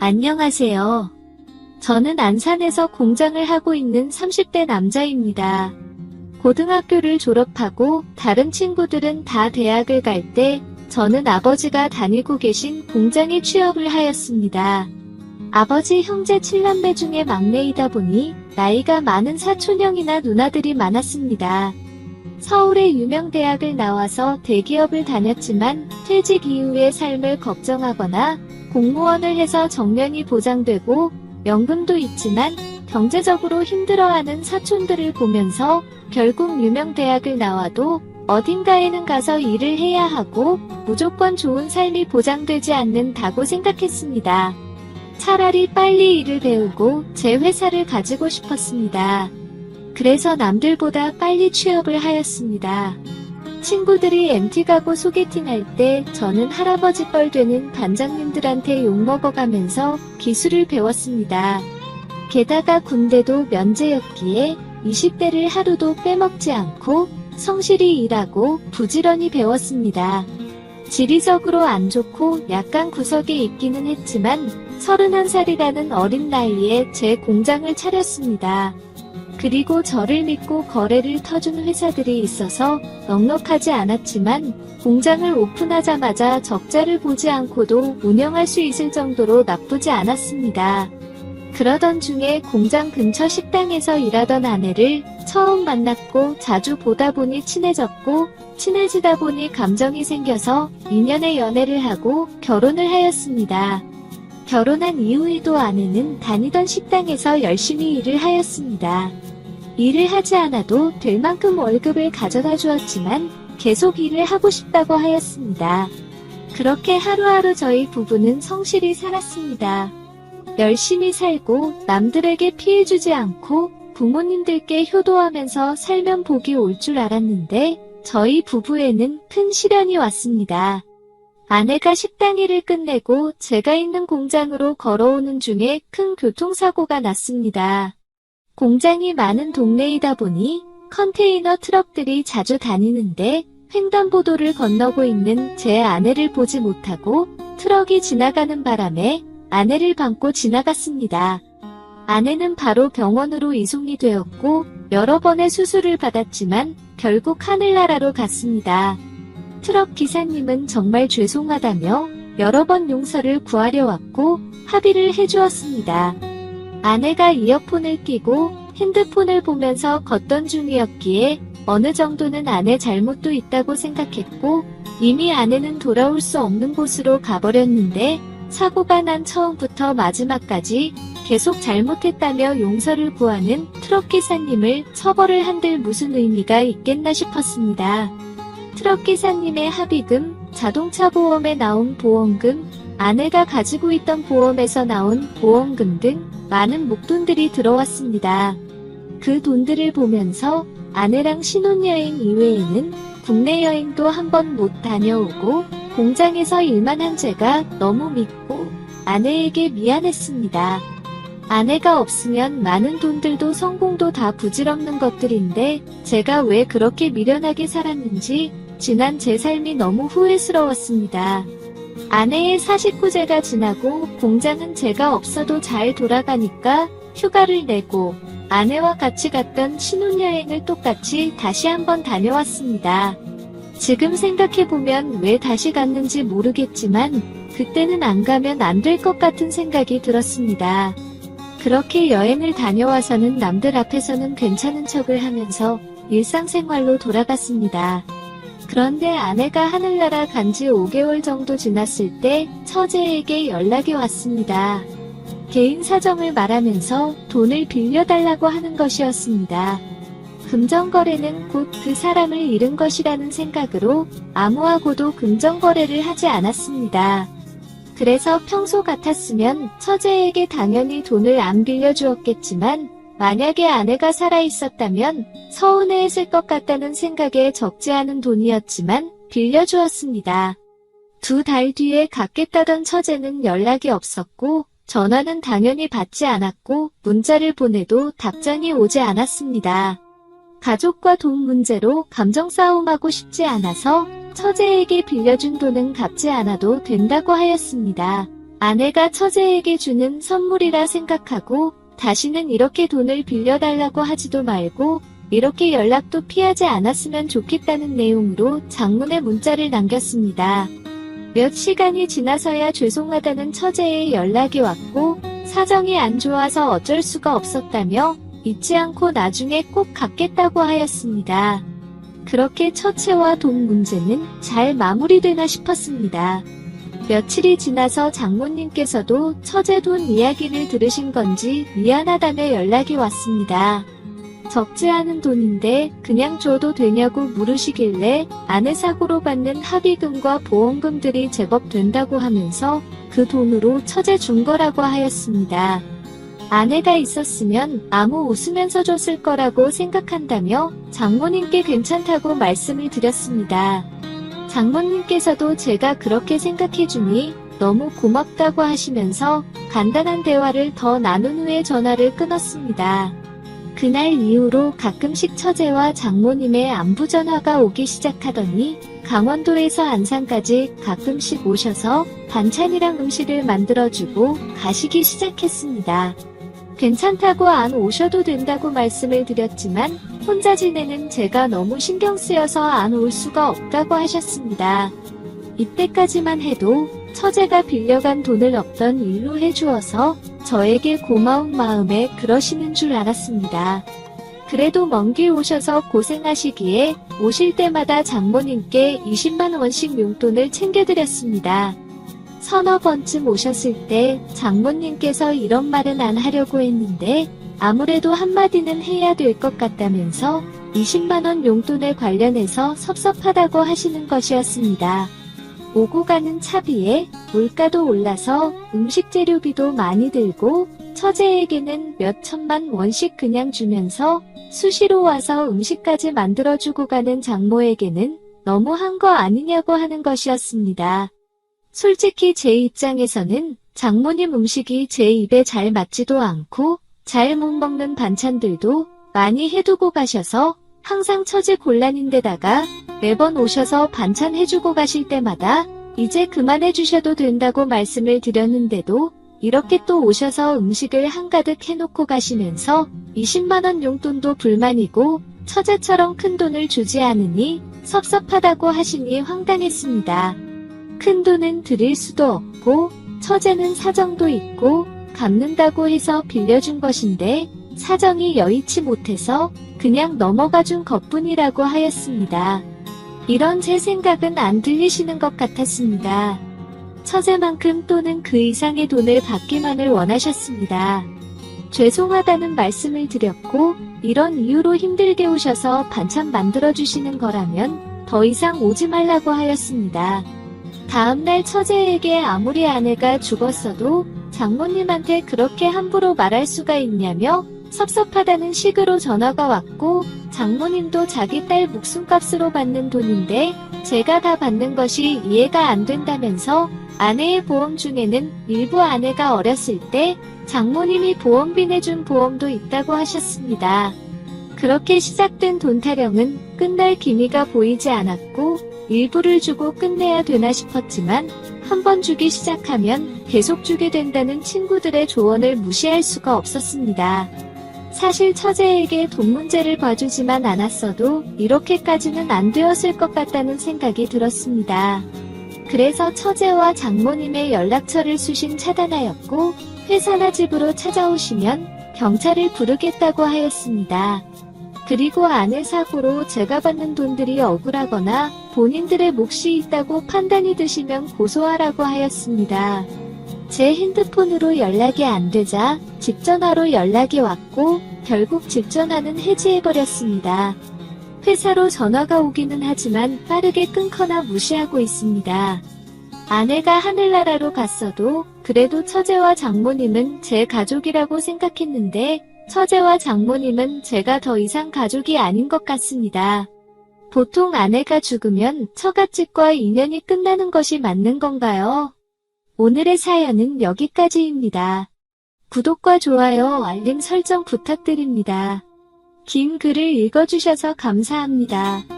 안녕하세요. 저는 안산에서 공장을 하고 있는 30대 남자입니다. 고등학교를 졸업하고 다른 친구들은 다 대학을 갈 때 저는 아버지가 다니고 계신 공장에 취업을 하였습니다. 아버지 형제 7남매 중에 막내이다 보니 나이가 많은 사촌형이나 누나들이 많았습니다. 서울의 유명 대학을 나와서 대기업을 다녔지만 퇴직 이후의 삶을 걱정하거나 공무원을 해서 정년이 보장되고 연금도 있지만 경제적으로 힘들어하는 사촌들을 보면서 결국 유명 대학을 나와도 어딘가에는 가서 일을 해야 하고 무조건 좋은 삶이 보장되지 않는다고 생각했습니다. 차라리 빨리 일을 배우고 제 회사를 가지고 싶었습니다. 그래서 남들보다 빨리 취업을 하였습니다. 친구들이 MT 가고 소개팅 할 때 저는 할아버지 뻘 되는 반장님들한테 욕먹어가면서 기술을 배웠습니다. 게다가 군대도 면제였기에 20대를 하루도 빼먹지 않고 성실히 일하고 부지런히 배웠습니다. 지리적으로 안 좋고 약간 구석에 있기는 했지만 31살이라는 어린 나이에 제 공장을 차렸습니다. 그리고 저를 믿고 거래를 터준 회사들이 있어서 넉넉하지 않았지만 공장을 오픈하자마자 적자를 보지 않고도 운영할 수 있을 정도로 나쁘지 않았습니다. 그러던 중에 공장 근처 식당에서 일하던 아내를 처음 만났고 자주 보다 보니 친해졌고 친해지다 보니 감정이 생겨서 2년의 연애를 하고 결혼을 하였습니다. 결혼한 이후에도 아내는 다니던 식당에서 열심히 일을 하였습니다. 일을 하지 않아도 될 만큼 월급을 가져다 주었지만 계속 일을 하고 싶다고 하였습니다. 그렇게 하루하루 저희 부부는 성실히 살았습니다. 열심히 살고 남들에게 피해 주지 않고 부모님들께 효도하면서 살면 복이 올 줄 알았는데 저희 부부에는 큰 시련이 왔습니다. 아내가 식당 일을 끝내고 제가 있는 공장으로 걸어오는 중에 큰 교통사고가 났습니다. 공장이 많은 동네이다 보니 컨테이너 트럭들이 자주 다니는데 횡단보도를 건너고 있는 제 아내를 보지 못하고 트럭이 지나가는 바람에 아내를 밟고 지나갔습니다. 아내는 바로 병원으로 이송이 되었고 여러 번의 수술을 받았지만 결국 하늘나라로 갔습니다. 트럭 기사님은 정말 죄송하다며 여러 번 용서를 구하려 왔고 합의를 해주었습니다. 아내가 이어폰을 끼고 핸드폰을 보면서 걷던 중이었기에 어느 정도는 아내 잘못도 있다고 생각했고 이미 아내는 돌아올 수 없는 곳으로 가버렸는데 사고가 난 처음부터 마지막까지 계속 잘못했다며 용서를 구하는 트럭 기사님을 처벌을 한들 무슨 의미가 있겠나 싶었습니다. 트럭 기사님의 합의금, 자동차 보험에 나온 보험금, 아내가 가지고 있던 보험에서 나온 보험금 등 많은 목돈들이 들어왔습니다. 그 돈들을 보면서 아내랑 신혼여행 이외에는 국내 여행도 한 번 못 다녀오고 공장에서 일만 한 제가 너무 믿고 아내에게 미안했습니다. 아내가 없으면 많은 돈들도 성공도 다 부질없는 것들인데 제가 왜 그렇게 미련하게 살았는지 지난 제 삶이 너무 후회스러웠습니다. 아내의 49제가 지나고 공장은 제가 없어도 잘 돌아가니까 휴가를 내고 아내와 같이 갔던 신혼여행을 똑같이 다시 한번 다녀왔습니다. 지금 생각해보면 왜 다시 갔는지 모르겠지만 그때는 안 가면 안 될 것 같은 생각이 들었습니다. 그렇게 여행을 다녀와서는 남들 앞에서는 괜찮은 척을 하면서 일상생활로 돌아갔습니다. 그런데 아내가 하늘나라 간 지 5개월 정도 지났을 때 처제에게 연락이 왔습니다. 개인 사정을 말하면서 돈을 빌려달라고 하는 것이었습니다. 금전거래는 곧 그 사람을 잃은 것이라는 생각으로 아무하고도 금전거래를 하지 않았습니다. 그래서 평소 같았으면 처제에게 당연히 돈을 안 빌려주었겠지만 만약에 아내가 살아있었다면 서운해했을 것 같다는 생각에 적지 않은 돈이었지만 빌려주었습니다. 두 달 뒤에 갚겠다던 처제는 연락이 없었고 전화는 당연히 받지 않았고 문자를 보내도 답장이 오지 않았습니다. 가족과 돈 문제로 감정 싸움하고 싶지 않아서 처제에게 빌려준 돈은 갚지 않아도 된다고 하였습니다. 아내가 처제에게 주는 선물이라 생각하고 다시는 이렇게 돈을 빌려달라고 하지도 말고 이렇게 연락도 피하지 않았으면 좋겠다는 내용으로 장문의 문자를 남겼습니다. 몇 시간이 지나서야 죄송하다는 처제의 연락이 왔고 사정이 안 좋아서 어쩔 수가 없었다며 잊지 않고 나중에 꼭 갚겠다고 하였습니다. 그렇게 처체와 돈 문제는 잘 마무리되나 싶었습니다. 며칠이 지나서 장모님께서도 처제 돈 이야기를 들으신 건지 미안하다며 연락이 왔습니다. 적지 않은 돈인데 그냥 줘도 되냐고 물으시길래 아내 사고로 받는 합의금과 보험금들이 제법 된다고 하면서 그 돈으로 처제 준 거라고 하였습니다. 아내가 있었으면 아무 웃으면서 줬을 거라고 생각한다며 장모님께 괜찮다고 말씀을 드렸습니다. 장모님께서도 제가 그렇게 생각해주니 너무 고맙다고 하시면서 간단한 대화를 더 나눈 후에 전화를 끊었습니다. 그날 이후로 가끔씩 처제와 장모님의 안부 전화가 오기 시작하더니 강원도에서 안산까지 가끔씩 오셔서 반찬이랑 음식을 만들어주고 가시기 시작했습니다. 괜찮다고 안 오셔도 된다고 말씀을 드렸지만 혼자 지내는 제가 너무 신경 쓰여서 안 올 수가 없다고 하셨습니다. 이때까지만 해도 처제가 빌려간 돈을 없던 일로 해주어서 저에게 고마운 마음에 그러시는 줄 알았습니다. 그래도 먼 길 오셔서 고생하시기에 오실 때마다 장모님께 20만 원씩 용돈을 챙겨드렸습니다. 서너 번쯤 오셨을 때 장모님께서 이런 말은 안 하려고 했는데 아무래도 한마디는 해야 될 것 같다면서 20만원 용돈에 관련해서 섭섭하다고 하시는 것이었습니다. 오고 가는 차비에 물가도 올라서 음식 재료비도 많이 들고 처제에게는 몇 천만 원씩 그냥 주면서 수시로 와서 음식까지 만들어주고 가는 장모에게는 너무 한 거 아니냐고 하는 것이었습니다. 솔직히 제 입장에서는 장모님 음식이 제 입에 잘 맞지도 않고 잘 못 먹는 반찬들도 많이 해두고 가셔서 항상 처제 곤란인데다가 매번 오셔서 반찬 해주고 가실 때마다 이제 그만해 주셔도 된다고 말씀을 드렸는데도 이렇게 또 오셔서 음식을 한가득 해놓고 가시면서 20만원 용돈도 불만이고 처제처럼 큰 돈을 주지 않으니 섭섭하다고 하시니 황당했습니다. 큰 돈은 드릴 수도 없고 처제는 사정도 있고 갚는다고 해서 빌려준 것인데 사정이 여의치 못해서 그냥 넘어가 준 것뿐이라고 하였습니다. 이런 제 생각은 안 들리시는 것 같았습니다. 처제만큼 또는 그 이상의 돈을 받기만을 원하셨습니다. 죄송하다는 말씀을 드렸고 이런 이유로 힘들게 오셔서 반찬 만들어 주시는 거라면 더 이상 오지 말라고 하였습니다. 다음날 처제에게 아무리 아내가 죽었어도 장모님한테 그렇게 함부로 말할 수가 있냐며 섭섭하다는 식으로 전화가 왔고 장모님도 자기 딸 목숨값으로 받는 돈인데 제가 다 받는 것이 이해가 안 된다면서 아내의 보험 중에는 일부 아내가 어렸을 때 장모님이 보험비 내준 보험도 있다고 하셨습니다. 그렇게 시작된 돈 타령은 끝날 기미가 보이지 않았고 일부를 주고 끝내야 되나 싶었지만 한 번 주기 시작하면 계속 주게 된다는 친구들의 조언을 무시할 수가 없었습니다. 사실 처제에게 돈 문제를 봐주지만 않았어도 이렇게까지는 안 되었을 것 같다는 생각이 들었습니다. 그래서 처제와 장모님의 연락처를 수신 차단하였고 회사나 집으로 찾아오시면 경찰을 부르겠다고 하였습니다. 그리고 아내 사고로 제가 받는 돈들이 억울하거나 본인들의 몫이 있다고 판단이 드시면 고소하라고 하였습니다. 제 핸드폰으로 연락이 안 되자 집 전화로 연락이 왔고 결국 집 전화는 해지해버렸습니다. 회사로 전화가 오기는 하지만 빠르게 끊거나 무시하고 있습니다. 아내가 하늘나라로 갔어도 그래도 처제와 장모님은 제 가족이라고 생각했는데 처제와 장모님은 제가 더 이상 가족이 아닌 것 같습니다. 보통 아내가 죽으면 처갓집과 인연이 끝나는 것이 맞는 건가요? 오늘의 사연은 여기까지입니다. 구독과 좋아요, 알림 설정 부탁드립니다. 긴 글을 읽어주셔서 감사합니다.